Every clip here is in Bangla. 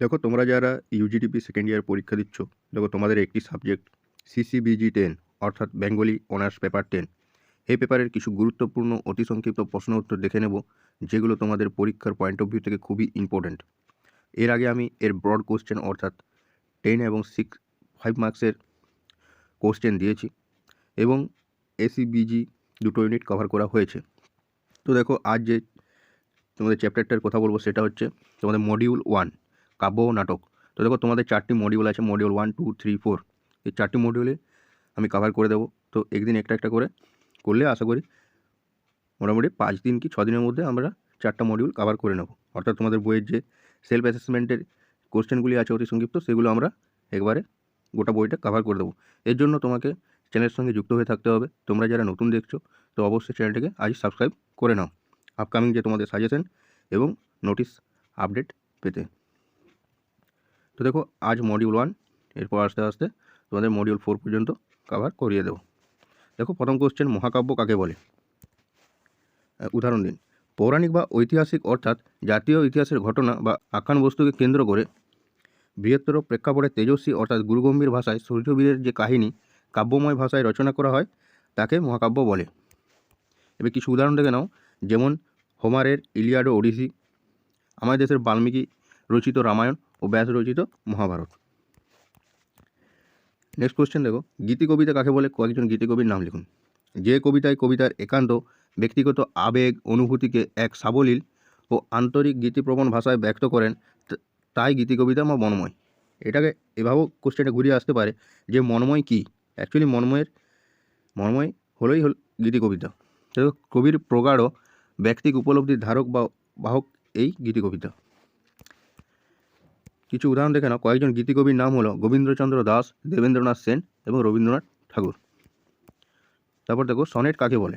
দেখো তোমরা যারা ইউজিডিপি সেকেন্ড ইয়ার পরীক্ষা দিচ্ছ, দেখো তোমাদের একটি সাবজেক্ট সিসিবিজি টেন অর্থাৎ বেঙ্গলি অনার্স পেপার টেন এই পেপারের কিছু গুরুত্বপূর্ণ, অতি সংক্ষিপ্ত প্রশ্ন উত্তর দেখে নেব, যেগুলো তোমাদের পরীক্ষার পয়েন্ট অফ ভিউ থেকে খুবই ইম্পর্ট্যান্ট এর আগে আমি এর ব্রড কোশ্চেন অর্থাৎ টেন এবং সিক্স ফাইভ মার্কসের কোশ্চেন দিয়েছি এবং এসিবিজি দুটো ইউনিট কভার করা হয়েছে। তো দেখো আজ যে তোমাদের চ্যাপ্টারটার কথা বলব, সেটা হচ্ছে তোমাদের মডিউল ওয়ান কাব্য নাটক। তো দেখো তোমাদের চারটি মডিউল আছে module one two three four এই চারটি মডিউলে আমি কভার করে দেবো। তো একদিন একটা একটা করে করলে আশা করি মোটামুটি পাঁচ দিন কি দিনের মধ্যে আমরা চারটা মডিউল কভার করে নেব। অর্থাৎ তোমাদের বইয়ের যে সেলফ অ্যাসেসমেন্টের কোশ্চেনগুলি আছে অতি সংক্ষিপ্ত, সেগুলো আমরা একবারে গোটা বইটা কভার করে দেবো। এর জন্য তোমাকে চ্যানেলের সঙ্গে যুক্ত হয়ে থাকতে হবে। তোমরা যারা নতুন দেখছ, তো অবশ্যই চ্যানেলটিকে আজ সাবস্ক্রাইব করে নাও। আপকামিং যে তোমাদের সাজেশন এবং নোটিশ আপডেট পেতে। তো দেখো, আজ মডিউল ওয়ান এরপর আস্তে আস্তে তোমাদের মডিউল ফোর পর্যন্ত কভার করিয়ে দেবো। দেখো, প্রথম কোশ্চেন মহাকাব্য কাকে বলে? উদাহরণ দিন। পৌরাণিক বা ঐতিহাসিক অর্থাৎ জাতীয় ইতিহাসের ঘটনা বা আখ্যান বস্তুকে কেন্দ্র করে বৃহত্তর প্রেক্ষাপটে তেজস্বী অর্থাৎ গুরুগম্ভীর ভাষায় সূর্যবীরের যে কাহিনী, কাব্যময় ভাষায় রচনা করা হয়, তাকে মহাকাব্য বলে। এবার কিছু উদাহরণ দেখে নাও, যেমন হোমারের ইলিয়াড ওডিসি, আমাদের দেশের বাল্মীকি রচিত রামায়ণ ও ব্যাস রচিত মহাভারত। নেক্সট কোশ্চেন দেখো, গীতি কবিতা কাকে বলে? কয়েকজন গীতি কবির নাম লিখুন। যে কবিতায় কবিতার একান্ত, ব্যক্তিগত আবেগ, অনুভূতিকে এক সাবলীল ও আন্তরিক গীতিপ্রবণ ভাষায় ব্যক্ত করেন তাই গীতি কবিতা বা মনময়। এটাকে এভাবেও কোশ্চেনটা ঘুরিয়ে আসতে পারে যে মনময় কী? অ্যাকচুয়ালি মনময়ের, মনময় হলোই হল গীতি কবিতা। কবির প্রগাঢ়, ব্যক্তিক উপলব্ধির ধারক বা বাহক এই গীতি কবিতা। কিছু উদাহরণ দেখে নাও। কয়েকজন গীতিকবির নাম হলো গোবিন্দচন্দ্র দাস, দেবেন্দ্রনাথ সেন এবং রবীন্দ্রনাথ ঠাকুর। তারপর দেখো, সনেট কাকে বলে?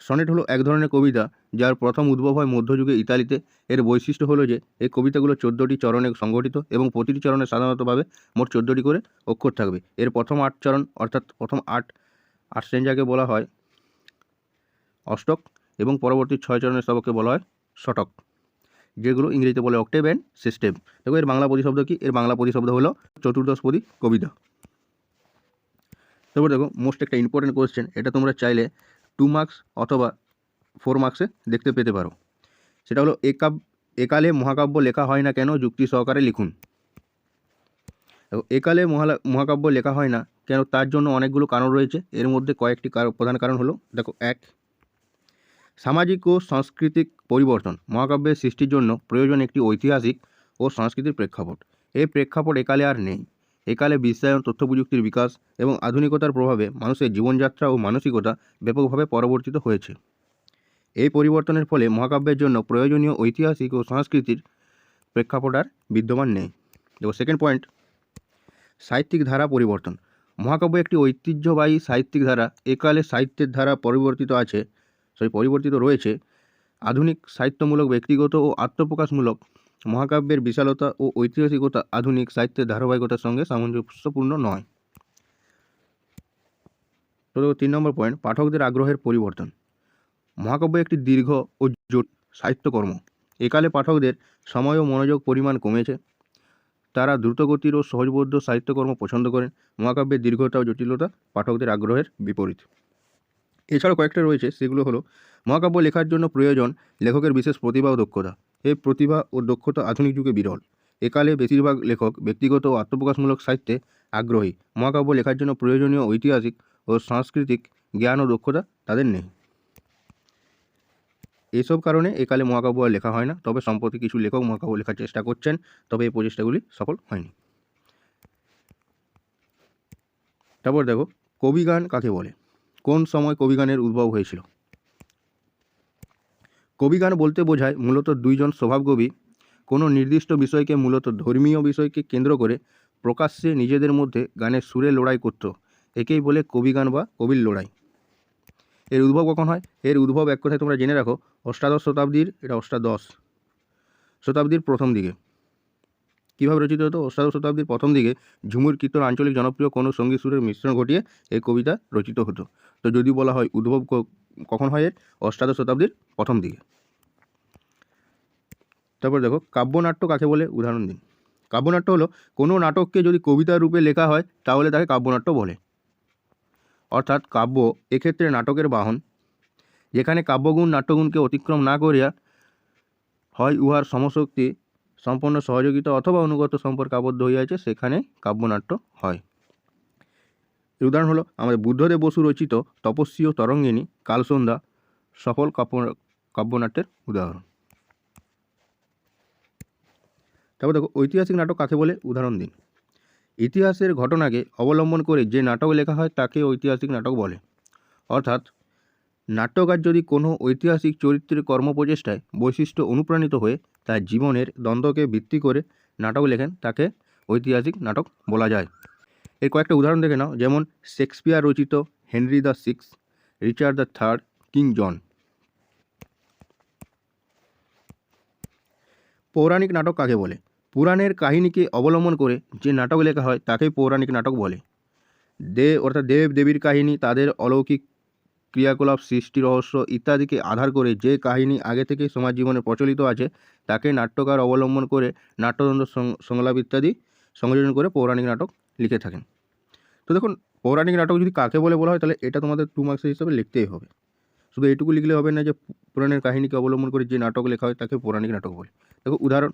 সনেট হলো এক ধরনের কবিতা যার প্রথম উদ্ভব হয় মধ্যযুগে ইতালিতে। এর বৈশিষ্ট্য হলো যে, এই কবিতাগুলো চোদ্দোটি চরণে সংগঠিত এবং প্রতিটি চরণে সাধারণতভাবে মোট চোদ্দোটি করে অক্ষর থাকবে। এর প্রথম আট চরণ, অর্থাৎ প্রথম আট আট শ্রেণীকে বলা হয়, অষ্টক এবং পরবর্তী ছয় চরণের সবকে বলা হয় শতক যেগুলো ইংরেজিতে বলে অক্টেভ অ্যান্ড সিস্টেম দেখো, এর বাংলা প্রতিশব্দ কি? এর বাংলা প্রতিশব্দ হলো চতুর্দশপদী কবিতা। তারপর দেখো মোস্ট একটা ইম্পর্টেন্ট কোয়েশ্চেন এটা তোমরা চাইলে টু মার্কস অথবা ফোর মার্কসে দেখতে পেতে পারো। সেটা হলো, একাব, একালে মহাকাব্য লেখা হয় না কেন? যুক্তি সহকারে লিখুন। একালে মহালা, মহাকাব্য লেখা হয় না কেন? তার জন্য অনেকগুলো কারণ রয়েছে। এর মধ্যে কয়েকটি প্রধান কারণ হলো, দেখো, এক সামাজিক ও সাংস্কৃতিক পরিবর্তন মহাকাব্যের সৃষ্টির জন্য প্রয়োজন একটি ঐতিহাসিক ও সাংস্কৃতিক প্রেক্ষাপট। এই প্রেক্ষাপট একালে আর নেই। একালে বিশ্বায়ন তথ্য প্রযুক্তির বিকাশ এবং আধুনিকতার প্রভাবে মানুষের জীবনযাত্রা ও মানসিকতা ব্যাপকভাবে পরিবর্তিত হয়েছে। এই পরিবর্তনের ফলে মহাকাব্যের জন্য প্রয়োজনীয় ঐতিহাসিক ও সাংস্কৃতিক প্রেক্ষাপট আর বিদ্যমান নেই। দেখো সেকেন্ড পয়েন্ট সাহিত্যিক ধারা পরিবর্তন। মহাকাব্য একটি ঐতিহ্যবাহী সাহিত্যিক ধারা একালে সাহিত্যের ধারা পরিবর্তিত আছে সরি পরিবর্তিত রয়েছে। আধুনিক সাহিত্যমূলক, ব্যক্তিগত ও আত্মপ্রকাশমূলক মহাকাব্যের বিশালতা ও ঐতিহাসিকতা আধুনিক সাহিত্যের ধারাবাহিকতার সঙ্গে সামঞ্জস্যপূর্ণ নয়। তিন নম্বর পয়েন্ট পাঠকদের আগ্রহের পরিবর্তন। মহাকাব্য একটি দীর্ঘ ও জোট সাহিত্যকর্ম। একালে পাঠকদের সময় ও মনোযোগ পরিমাণ কমেছে। তারা দ্রুতগতির ও সহজবোধ্য সাহিত্যকর্ম পছন্দ করেন। মহাকাব্যের দীর্ঘতা ও জটিলতা পাঠকদের আগ্রহের বিপরীত। এছাড়াও কয়েকটা রয়েছে, সেগুলো হলো, মহাকাব্য লেখার জন্য প্রয়োজন লেখকের বিশেষ প্রতিভা ও দক্ষতা। এই প্রতিভা ও দক্ষতা আধুনিক যুগে বিরল। একালে বেশিরভাগ লেখক ব্যক্তিগত ও আত্মপ্রকাশমূলক সাহিত্যে আগ্রহী। মহাকাব্য লেখার জন্য প্রয়োজনীয় ঐতিহাসিক ও সাংস্কৃতিক জ্ঞান ও দক্ষতা তাদের নেই। এসব কারণে একালে মহাকাব্য আর লেখা হয় না। তবে সম্প্রতি কিছু লেখক মহাকাব্য লেখার চেষ্টা করছেন, তবে এই প্রচেষ্টাগুলি সফল হয়নি। তারপর দেখো কবিগান কাকে বলে? কোন সময় কবিগানের উদ্ভব হয়েছিল? কবিগান বলতে বোঝায় মূলত দুইজন স্বভাবকবি কোনো নির্দিষ্ট বিষয়কে মূলত ধর্মীয় বিষয়কে কেন্দ্র করে প্রকাশ্যে নিজেদের মধ্যে গানের সুরে লড়াই করত। একেই বলে কবিগান বা কবির লড়াই। এর উদ্ভব কখন হয়? এর উদ্ভব এক কথায় তোমরা জেনে রাখো, অষ্টাদশ শতাব্দীর, এটা অষ্টাদশ শতাব্দীর প্রথম দিকে। কীভাবে রচিত হতো? অষ্টাদশ শতাব্দীর প্রথম দিকে ঝুমুর কীর্তন আঞ্চলিক জনপ্রিয় কোনো সংগীত সুরের মিশ্রণ ঘটিয়ে এই কবিতা রচিত হতো। তো যদি বলা হয় উদ্ভব কখন হয় এর? অষ্টাদশ শতাব্দীর প্রথম দিকে। তারপর দেখো, কাব্যনাট্য কাকে বলে? উদাহরণ দিন। কাব্যনাট্য হলো কোনো নাটককে যদি কবিতার রূপে লেখা হয়, তাহলে তাকে কাব্যনাট্য বলে। অর্থাৎ কাব্য এক্ষেত্রে নাটকের বাহন। যেখানে কাব্যগুণ, নাট্যগুণকে অতিক্রম না করিয়া হয়, উহার সমশক্তি সম্পন্ন সহযোগিতা অথবা অনুগত সম্পর্কে আবদ্ধ হইয়াছে সেখানে কাব্যনাট্য হয়। উদাহরণ হলো, আমাদের বুদ্ধদেব বসু রচিত তপস্বী ও তরঙ্গিনী কালসন্ধ্যা, সফল কাব্য, কাব্যনাট্যের উদাহরণ। তারপর দেখো, ঐতিহাসিক নাটক কাকে বলে? উদাহরণ দিন। ইতিহাসের ঘটনাকে অবলম্বন করে যে নাটক লেখা হয়, তাকে ঐতিহাসিক নাটক বলে। অর্থাৎ নাট্যকার যদি কোনো ঐতিহাসিক চরিত্রের কর্মপ্রচেষ্টায় বৈশিষ্ট্য অনুপ্রাণিত হয়ে তার জীবনের দ্বন্দ্বকে ভিত্তি করে নাটক লেখেন, তাকে ঐতিহাসিক নাটক বলা যায়। এর কয়েকটা উদাহরণ দেখে নাও, যেমন শেক্সপিয়ার রচিত Henry the six, Richard the third, king John. পৌরাণিক নাটক কাকে বলে? পুরাণের কাহিনীকে অবলম্বন করে যে নাটক লেখা হয়, তাকে পৌরাণিক নাটক বলে। দে অর্থাৎ দেব দেবীর কাহিনী তাদের অলৌকিক ক্রিয়াকলাপ, সৃষ্টি রহস্য ইত্যাদিকে আধার করে যে কাহিনী আগে থেকে সমাজ জীবনে প্রচলিত আছে, তাকে নাট্যকার অবলম্বন করে নাট্যতন্ত্র সংলাপ ইত্যাদি সংযোজন করে পৌরাণিক নাটক লিখে থাকেন। তো দেখুন, পৌরাণিক নাটক যদি কাকে বলে বলা হয়, তাহলে এটা তোমাদের টু মার্কসের হিসাবে লিখতেই হবে। শুধু এইটুকু লিখলে হবে না যে, পুরাণের কাহিনীকে অবলম্বন করে যে নাটক লেখা হয়, তাকে পৌরাণিক নাটক বলে। দেখো, উদাহরণ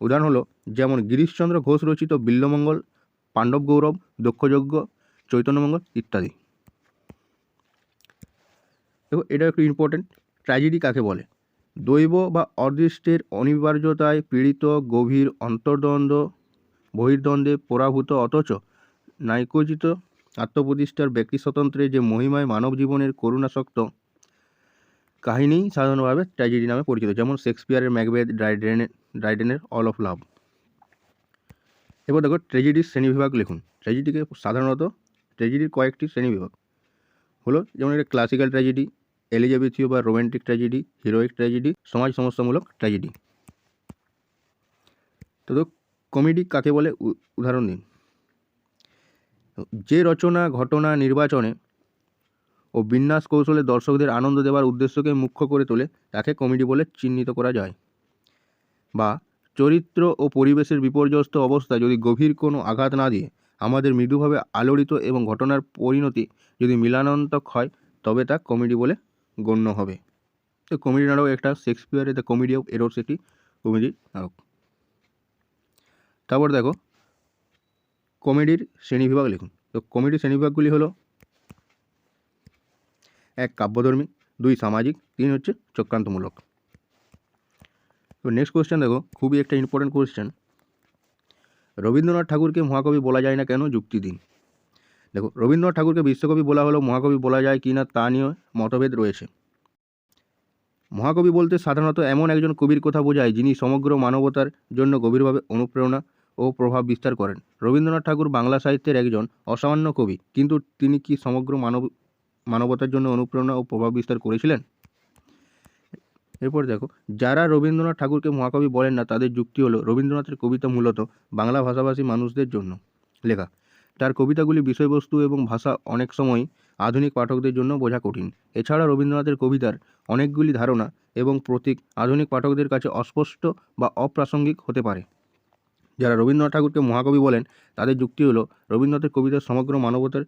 উদাহরণ হলো, যেমন গিরিশচন্দ্র ঘোষ রচিত বিল্লমঙ্গল, পাণ্ডব গৌরব দক্ষযজ্ঞ চৈতন্যমঙ্গল ইত্যাদি। দেখো এটা একটু ইম্পর্টেন্ট ট্র্যাজেডি কাকে বলে? দৈব বা অদৃষ্টের অনিবার্যতায় পীড়িত, গভীর অন্তর্দ্বন্দ্ব, বহির্দ্বন্দ্বে পরাভূত, অথচ নাইকোজিত আত্মপ্রতিষ্ঠার ব্যক্তি স্বতন্ত্রে যে মহিমায় মানব জীবনের করুণাসক্ত কাহিনী সাধারণভাবে ট্র্যাজেডি নামে পরিচিত, যেমন শেক্সপিয়ারের ম্যাকবেথ ড্রাইডেনের ড্রাইডেনের অল অফ লাভ এবার দেখো ট্র্যাজেডির শ্রেণীবিভাগ লিখুন। ট্র্যাজেডিকে সাধারণত ট্র্যাজেডির কয়েকটি শ্রেণীবিভাগ। হলো যেমন এটা ক্লাসিক্যাল ট্র্যাজেডি এলিজাবেথীয় বা রোম্যান্টিক ট্র্যাজেডি হিরোইক ট্র্যাজেডি সমাজ সমস্যামূলক ট্র্যাজেডি তো কমেডি কাকে বলে? উদাহরণ দিন। যে রচনা, ঘটনা, নির্বাচনে ও বিন্যাস কৌশলে দর্শকদের আনন্দ দেওয়ার উদ্দেশ্যকে মুখ্য করে তোলে, তাকে কমেডি বলে চিহ্নিত করা যায়। বা চরিত্র ও পরিবেশের বিপর্যস্ত অবস্থা যদি গভীর কোনো আঘাত না দিয়ে আমাদের মৃদুভাবে আলোড়িত এবং ঘটনার পরিণতি যদি মিলানান্তক হয়, তবে তা কমেডি বলে গণ্য হবে। তো কমেডি নাটক একটা শেক্সপিয়ারের দ্য কমেডি অফ এরোস একটি কমেডি নাটক। তারপর দেখো কমেডির শ্রেণীবিভাগ লিখুন। তো কমেডির শ্রেণীবিভাগগুলি হলো, এক কাব্যধর্মী, দুই সামাজিক, তিন হচ্ছে চক্রান্তমূলক। তো নেক্সট কোয়েশ্চেন দেখো, খুবই একটা ইম্পর্টেন্ট কোয়েশ্চেন রবীন্দ্রনাথ ঠাকুরকে মহাকবি বলা যায় না কেন যুক্তি দিন? দেখো, রবীন্দ্রনাথ ঠাকুরকে বিশ্বকবি বলা হলো মহাকবি বলা যায় কি না তা নিয়ে মতভেদ রয়েছে। মহাকবি বলতে সাধারণত এমন একজন কবির কথা বোঝায় যিনি সমগ্র মানবতার জন্য গভীরভাবে অনুপ্রেরণা ও প্রভাব বিস্তার করেন। রবীন্দ্রনাথ ঠাকুর বাংলা সাহিত্যের একজন অসামান্য কবি, কিন্তু তিনি কি সমগ্র মানব, মানবতার জন্য অনুপ্রেরণা ও প্রভাব বিস্তার করেছিলেন? এরপর দেখো, যারা রবীন্দ্রনাথ ঠাকুরকে মহাকবি বলেন না, তাদের যুক্তি হলো রবীন্দ্রনাথের কবিতা মূলত বাংলা ভাষাভাষী মানুষদের জন্য লেখা। তার কবিতাগুলি বিষয়বস্তু এবং ভাষা অনেক সময় আধুনিক পাঠকদের জন্য বোঝা কঠিন। এছাড়া রবীন্দ্রনাথের কবিতার অনেকগুলি ধারণা এবং প্রতীক আধুনিক পাঠকদের কাছে অস্পষ্ট বা অপ্রাসঙ্গিক হতে পারে। যারা রবীন্দ্রনাথ ঠাকুরকে মহাকবি বলেন, তাদের যুক্তি হলো রবীন্দ্রনাথের কবিতা সমগ্র মানবতার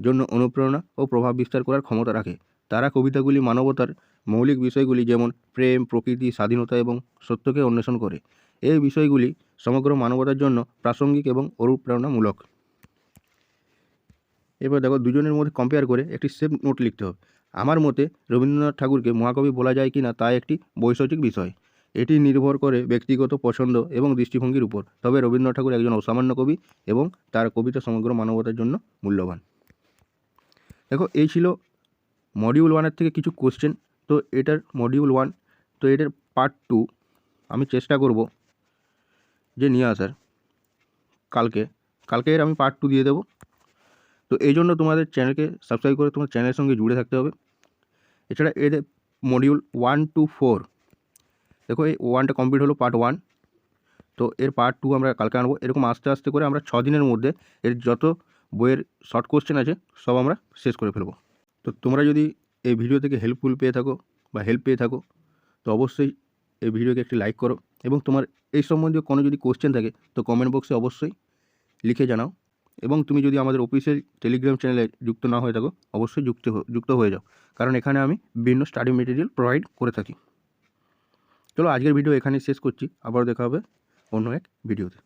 জন্য অনুপ্রেরণা ও প্রভাব বিস্তার করার ক্ষমতা রাখে। তারা কবিতাগুলি মানবতার মৌলিক বিষয়গুলি যেমন প্রেম, প্রকৃতি, স্বাধীনতা এবং সত্যকে অন্বেষণ করে। এই বিষয়গুলি সমগ্র মানবতার জন্য প্রাসঙ্গিক এবং অনুপ্রেরণামূলক। এবার দেখো দুজনের মধ্যে কম্পেয়ার করে একটি সেফ নোট লিখতে হবে। আমার মতে রবীন্দ্রনাথ ঠাকুরকে মহাকবি বলা যায় কি না তা একটি বৈষয়িক বিষয়। এটি নির্ভর করে ব্যক্তিগত পছন্দ এবং দৃষ্টিভঙ্গির উপর। তবে রবীন্দ্রনাথ ঠাকুর একজন অসামান্য কবি এবং তার কবিতা সমগ্র মানবতার জন্য মূল্যবান। দেখো, এই ছিল মডিউল ওয়ানের থেকে কিছু কোশ্চেন তো এটার মডিউল ওয়ান তো এটার পার্ট টু আমি চেষ্টা করব যে নিয়ে আসার। কালকে কালকে এর আমি পার্ট টু দিয়ে দেবো। তো এই জন্য তোমাদের চ্যানেলকে সাবস্ক্রাইব করে তোমার চ্যানেলের সঙ্গে জুড়ে থাকতে হবে। এছাড়া এর মডিউল ওয়ান টু ফোর দেখো এই ওয়ানটা কমপ্লিট হলো পার্ট ওয়ান তো এর পার্ট টু আমরা কালকে আনব। এরকম আস্তে আস্তে করে আমরা ছ দিনের মধ্যে এর যত বইয়ের শর্ট কোশ্চেন আছে, সব আমরা শেষ করে ফেলব। তো তোমরা যদি এই ভিডিও থেকে হেল্পফুল পেয়ে থাকো বা হেল্প পেয়ে থাকো, তো অবশ্যই এই ভিডিওকে একটি লাইক করো এবং তোমার এই সম্বন্ধীয় কোনো যদি কোশ্চেন থাকে, তো কমেন্ট বক্সে অবশ্যই লিখে জানাও। এবং তুমি যদি আমাদের অফিসের টেলিগ্রাম চ্যানেলে যুক্ত না হয়ে থাকো, অবশ্যই যুক্ত যুক্ত হয়ে যাও। কারণ এখানে আমি বিভিন্ন স্টাডি মেটেরিয়াল প্রোভাইড করে থাকি। চলো আজকের ভিডিও এখানে শেষ করছি। আবার দেখা হবে অন্য এক ভিডিওতে